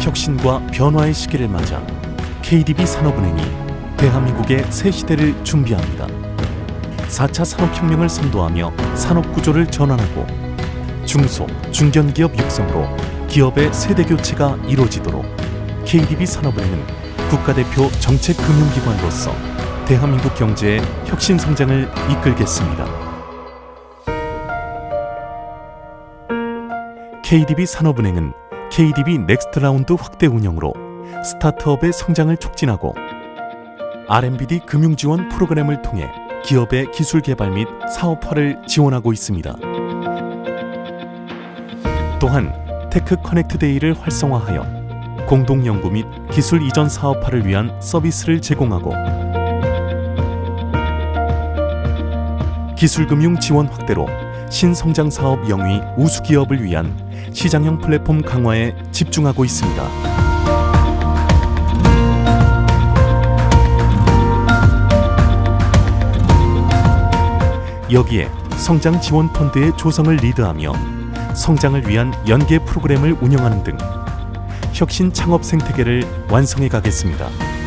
혁신과 변화의 시기를 맞아 KDB 산업은행이 대한민국의 새 시대를 준비합니다. 4차 산업혁명을 선도하며 산업구조를 전환하고 중소, 중견기업 육성으로 기업의 세대 교체가 이루어지도록 KDB 산업은행은 국가대표 정책금융기관으로서 대한민국 경제의 혁신 성장을 이끌겠습니다. KDB 산업은행은 KDB 넥스트 라운드 확대 운영으로 스타트업의 성장을 촉진하고 RMBD 금융 지원 프로그램을 통해 기업의 기술 개발 및 사업화를 지원하고 있습니다. 또한 테크 커넥트 데이를 활성화하여 공동 연구 및 기술 이전 사업화를 위한 서비스를 제공하고 기술금융 지원 확대로 신성장 사업 영위 우수 기업을 위한 시장형 플랫폼 강화에 집중하고 있습니다. 여기에 성장 지원 펀드의 조성을 리드하며 성장을 위한 연계 프로그램을 운영하는 등 혁신 창업 생태계를 완성해 가겠습니다.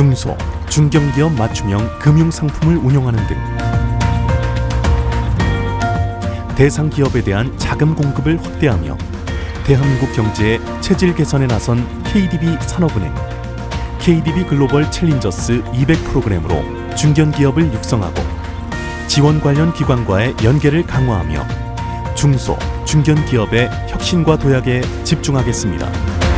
중소, 중견기업 맞춤형 금융 상품을 운영하는 등 대상 기업에 대한 자금 공급을 확대하며 대한민국 경제의 체질 개선에 나선 KDB 산업은행 KDB 글로벌 챌린저스 200 프로그램으로 중견기업을 육성하고 지원 관련 기관과의 연계를 강화하며 중소, 중견기업의 혁신과 도약에 집중하겠습니다.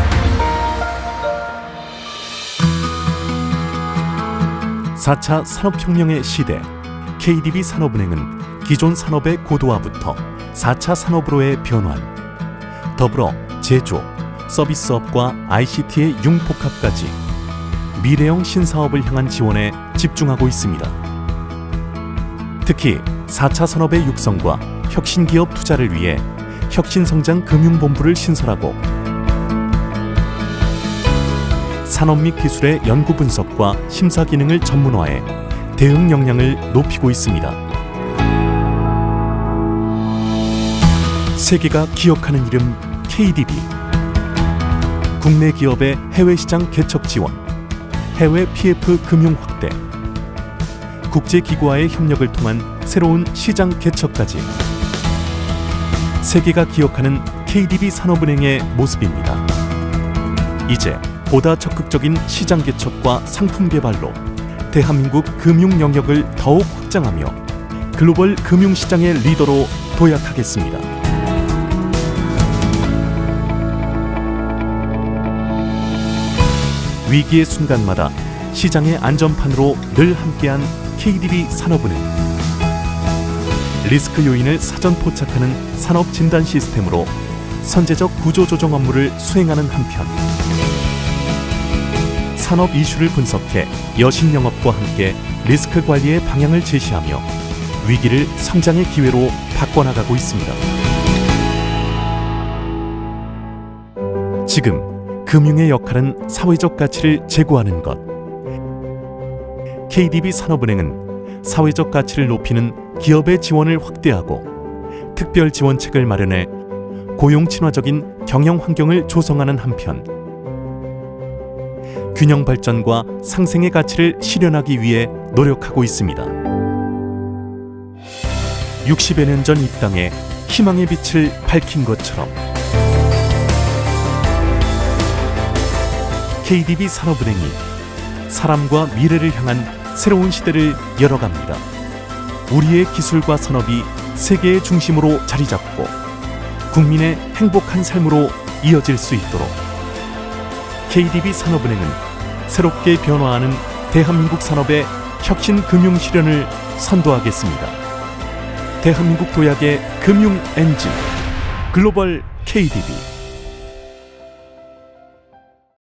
사차 산업혁명의 시대 KDB 산업은행은 기존 산업의 고도화부터 4차 산업으로의 변환, 더불어 제조, 서비스업과 ICT의 융복합까지 미래형 신사업을 향한 지원에 집중하고 있습니다. 특히 4차 산업의 육성과 혁신기업 투자를 위해 혁신성장 금융본부를 신설하고 산업 및 기술의 연구 분석과 심사 기능을 전문화해 대응 역량을 높이고 있습니다. 세계가 기억하는 이름 KDB. 국내 기업의 해외 시장 개척 지원, 해외 PF 금융 확대, 국제 기구와의 협력을 통한 새로운 시장 개척까지 세계가 기억하는 KDB 산업은행의 모습입니다. 이제 보다 적극적인 시장 개척과 상품 개발로 대한민국 금융 영역을 더욱 확장하며 글로벌 금융 시장의 리더로 도약하겠습니다. 위기의 순간마다 시장의 안전판으로 늘 함께한 KDB 산업은행. 리스크 요인을 사전 포착하는 산업 진단 시스템으로 선제적 구조 조정 업무를 수행하는 한편 산업 이슈를 분석해 여신 영업과 함께 리스크 관리의 방향을 제시하며 위기를 성장의 기회로 바꿔나가고 있습니다. 지금 금융의 역할은 사회적 가치를 제고하는 것. KDB 산업은행은 사회적 가치를 높이는 기업의 지원을 확대하고 특별 지원책을 마련해 고용 친화적인 경영 환경을 조성하는 한편 균형 발전과 상생의 가치를 실현하기 위해 노력하고 있습니다. 60여 년 전 이 땅에 희망의 빛을 밝힌 것처럼 KDB 산업은행이 사람과 미래를 향한 새로운 시대를 열어갑니다. 우리의 기술과 산업이 세계의 중심으로 자리 잡고 국민의 행복한 삶으로 이어질 수 있도록 KDB 산업은행은 새롭게 변화하는 대한민국 산업의 혁신 금융 실현을 선도하겠습니다. 대한민국 도약의 금융 엔진 글로벌 KDB